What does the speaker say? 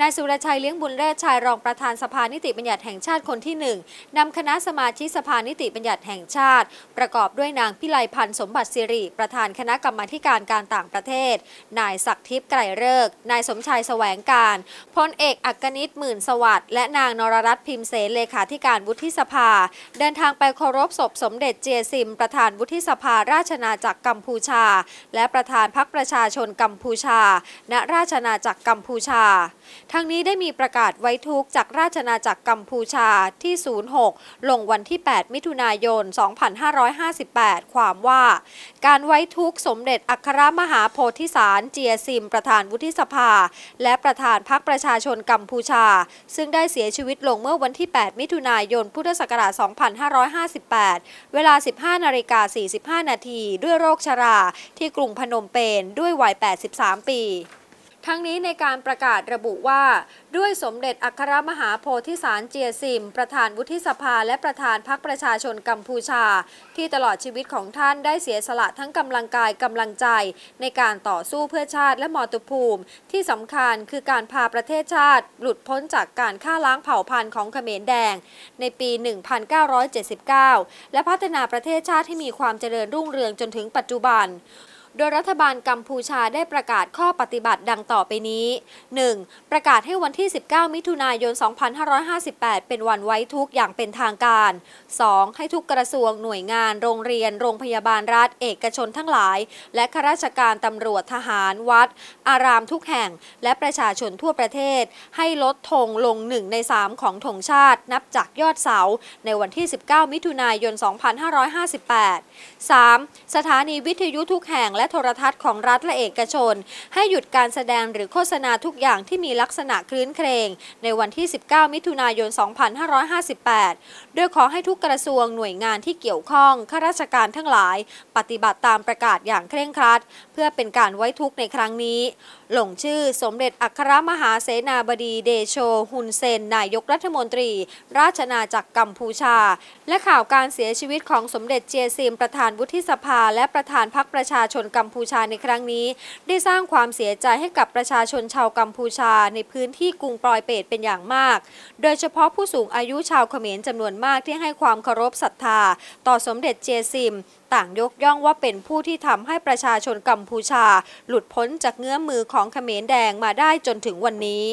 นายสุรชัยเลี้ยงบุญเลิศชายรองประธานสภานิติบัญญัติแห่งชาติคนที่หนึ่งนำคณะสมาชิกสภานิติบัญญัติแห่งชาติ ประกอบด้วยนางพิไลพันธ์สมบัติสิริ ประธานคณะกรรมาการการต่างประเทศ นายศักดิ์ทิพย์ไกรเลิกนายสมชายแสวงการพลเอกอักนิตหมื่นสวัสดิ์และนางนรรัตน์พิมเสนเลขาธิการวุฒิสภา เดินทางไปเคารพศพสมเด็จเจซิม ประธานวุฒิสภาราชนาจักรกัมพูชา และประธานพรรคประชาชนกัมพูชา ณราชนาจักรกัมพูชาทั้งนี้ได้มีประกาศไว้ทุกจากราชนาจักรกัมพูชาที่ 06 ลงวันที่ 8 มิถุนายน 2558 ความว่า การไว้ทุกข์สมเด็จอัครมหาโพธิสารเจียซิม ประธานวุฒิสภา และประธานพรรคประชาชนกัมพูชา ซึ่งได้เสียชีวิตลงเมื่อวันที่ 8 มิถุนายน พุทธศักราช 2558 เวลา 15 นาฬิกา 45 นาที ด้วยโรคชรา ที่กรุงพนมเปญด้วยวัย 83 ปี ทั้งนี้ในการประกาศระบุว่า ด้วยสมเด็จอัครมหาโพธิสารเจียซิม ประธานวุฒิสภาและประธานพรรคประชาชนกัมพูชา ที่ตลอดชีวิตของท่านได้เสียสละทั้งกำลังกายกำลังใจ ในการต่อสู้เพื่อชาติและมอตุภูมิ ที่สำคัญคือการพาประเทศชาติ หลุดพ้นจากการฆ่าล้างเผ่าพันธุ์ของเขมรแดง ในปี 1979 และพัฒนาประเทศชาติให้มีความเจริญรุ่งเรืองจนถึงปัจจุบัน โดยรัฐบาลกัมพูชาได้ประกาศข้อปฏิบัติดังต่อไปนี้ 1. ประกาศให้วันที่ 19 มิถุนายน 2558 เป็นวันไว้ทุกอย่างเป็นทางการ 2. ให้ทุกกระทรวงหน่วยงาน โรงเรียน โรงพยาบาลรัฐ เอกชนทั้งหลาย และข้าราชการตำรวจทหารวัด อารามทุกแห่ง และประชาชนทั่วประเทศ ให้ลดธงลง 1 ใน 3 ของธงชาติ นับจากยอดเสา ในวันที่ 19 มิถุนายน 2558 3. สถานีวิทยุทุกแห่งและโทรทัศน์ของรัฐและเอกชน ให้หยุดการแสดงหรือโฆษณาทุกอย่างที่มีลักษณะคลื้นเครง ในวันที่ 19 มิถุนายน 2558 โดยขอให้ทุกกระทรวงหน่วยงานที่เกี่ยวข้องข้าราชการทั้งหลาย ปฏิบัติตามประกาศอย่างเคร่งครัด เพื่อเป็นการไว้ทุกข์ในครั้งนี้ ลงชื่อสมเด็จอัครมหาเสนาบดีเดโชฮุนเซน นายกรัฐมนตรี ราชนาจักรกัมพูชา และข่าวการเสียชีวิตของสมเด็จเจซิมประธานวุฒิสภา และประธานพรรคประชาชนกัมพูชาในครั้งนี้ ได้สร้างความเสียใจให้กับประชาชนชาวกัมพูชา ในพื้นที่กรุงปลอยเปตเป็นอย่างมาก โดยเฉพาะผู้สูงอายุชาวเขมรจำนวนมากที่ให้ความเคารพศรัทธา ต่อสมเด็จเจซิมต่างยกย่องว่าเป็นผู้ที่ทำให้ประชาชนกัมพูชา หลุดพ้นจากเงื้อมือของเขมรแดงมาได้จนถึงวันนี้